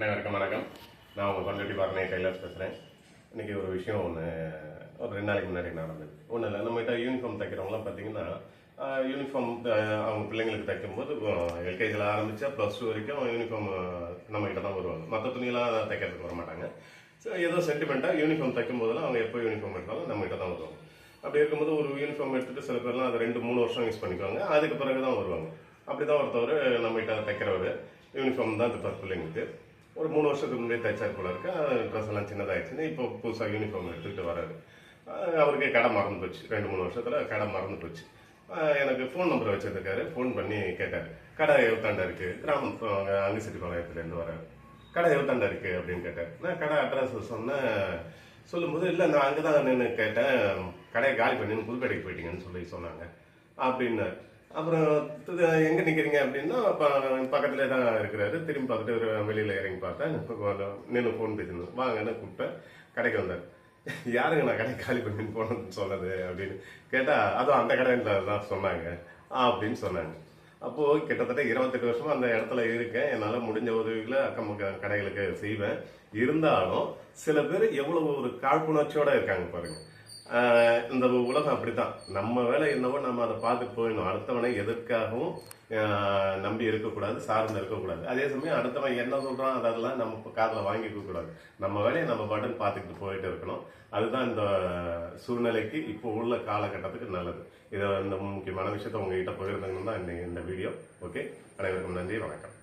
அனைவருக்கும் வணக்கம். நான் உங்கள் கொண்டட்டி பாரணை கைலாஸ் பேசுகிறேன் இன்றைக்கி ஒரு விஷயம் ஒன்று ஒரு ரெண்டு நாளைக்கு முன்னாடி நடந்தது. ஒன்றும் இல்லை நம்மகிட்ட யூனிஃபார்ம் தைக்கிறவங்களாம் பார்த்தீங்கன்னா யூனிஃபார்ம் அவங்க பிள்ளைங்களுக்கு தைக்கும்போது எல்கேஜியில் ஆரம்பித்தா ப்ளஸ் டூ வரைக்கும் யூனிஃபார்ம் நம்மகிட்ட தான் வருவாங்க. மற்ற துணியெல்லாம் தைக்கிறதுக்கு வர மாட்டாங்க ஸோ ஏதோ சென்டிமெண்ட்டாக யூனிஃபார்ம் தைக்கும் போதெல்லாம் அவங்க எப்போ யூனிஃபார்ம் எடுத்தாலும் நம்மகிட்ட தான் வருவாங்க. அப்படி இருக்கும்போது ஒரு யூனிஃபார்ம் எடுத்துட்டு சில பேர்லாம் அதை ரெண்டு மூணு வருஷம் யூஸ் பண்ணிக்குவாங்க. அதுக்கு பிறகு தான் வருவாங்க. அப்படி தான் ஒருத்தவர் நம்மகிட்ட தைக்கிறவர். யூனிஃபார்ம் தான் தைப்பார் பிள்ளைங்களுக்கு. ஒரு மூணு வருஷத்துக்கு முன்னாடி தைச்சார் போல இருக்கு. ட்ரெஸ் எல்லாம் சின்னதாகிடுச்சுன்னு இப்போ புதுசாக யூனிஃபார்ம் எடுத்துக்கிட்டு வராரு. அவருக்கு கடை மறந்து போச்சு. ரெண்டு மூணு வருஷத்தில் கடை மறந்து போச்சு. எனக்கு ஃபோன் நம்பர் வச்சிருக்காரு. ஃபோன் பண்ணி கேட்டார். கடை எழுத்தாண்டா இருக்குது கிராமம் அங்கிசிட்டி பாளையத்துலேருந்து வராரு. கடை எழுத்தாண்டா இருக்குது அப்படின்னு கேட்டார். நான் கடை அட்ரஸ் சொன்னேன் சொல்லும்போது இல்லை நான் அங்கே தான் நின்று கேட்டேன். கடையை காலி பண்ணி புதுப்பேட்டைக்கு போயிட்டீங்கன்னு சொல்லி சொன்னாங்க. அப்படின்னாரு. அப்புறம் இது எங்கே நிற்கிறீங்க அப்படின்னா பக்கத்துல தான் இருக்கிறாரு. திரும்பி பார்த்துட்டு ஒரு வெளியில் இறங்கி பார்த்தேன் நின்று ஃபோன் பேசணும் வாங்கன்னு கூப்பிட்டேன் கடைக்கு வந்தார். யாருங்க நான் கடை காலி பண்ணின்னு போனது சொன்னது அப்படின்னு. கேட்டால் அதுவும் அந்த கடையில் தான் சொன்னாங்க அப்படின்னு சொன்னாங்க. அப்போது கிட்டத்தட்ட இருபத்தெட்டு வருஷமா அந்த இடத்துல இருக்கேன். என்னால் முடிஞ்ச உதவிகளை அக்கம் பக்கம் கடைகளுக்கு செய்வேன். இருந்தாலும் சில பேர் எவ்வளவு ஒரு காழ்ப்புணர்ச்சியோட இருக்காங்க பாருங்க. இந்த உலகம் அப்படித்தான். நம்ம வேலை என்னவோ நம்ம அதை பார்த்துட்டு போயிடணும். அடுத்தவனை எதற்காகவும் நம்பி இருக்கக்கூடாது சார்ந்து இருக்கக்கூடாது. அதே சமயம் அடுத்தவன் என்ன சொல்கிறான் அதெல்லாம் நம்ம காதில் வாங்கிக்க கூடாது. நம்ம வேலையை நம்ம பாட்டுன்னு பார்த்துக்கிட்டு போயிட்டு இருக்கணும். அதுதான் இந்த சூழ்நிலைக்கு இப்போ உள்ள காலகட்டத்துக்கு நல்லது. இதை இந்த முக்கியமான விஷயத்தை உங்ககிட்ட பகிர்ந்துங்கன்னு தான் இந்த இந்த வீடியோ. ஓகே அனைவருக்கும் நன்றி வணக்கம்.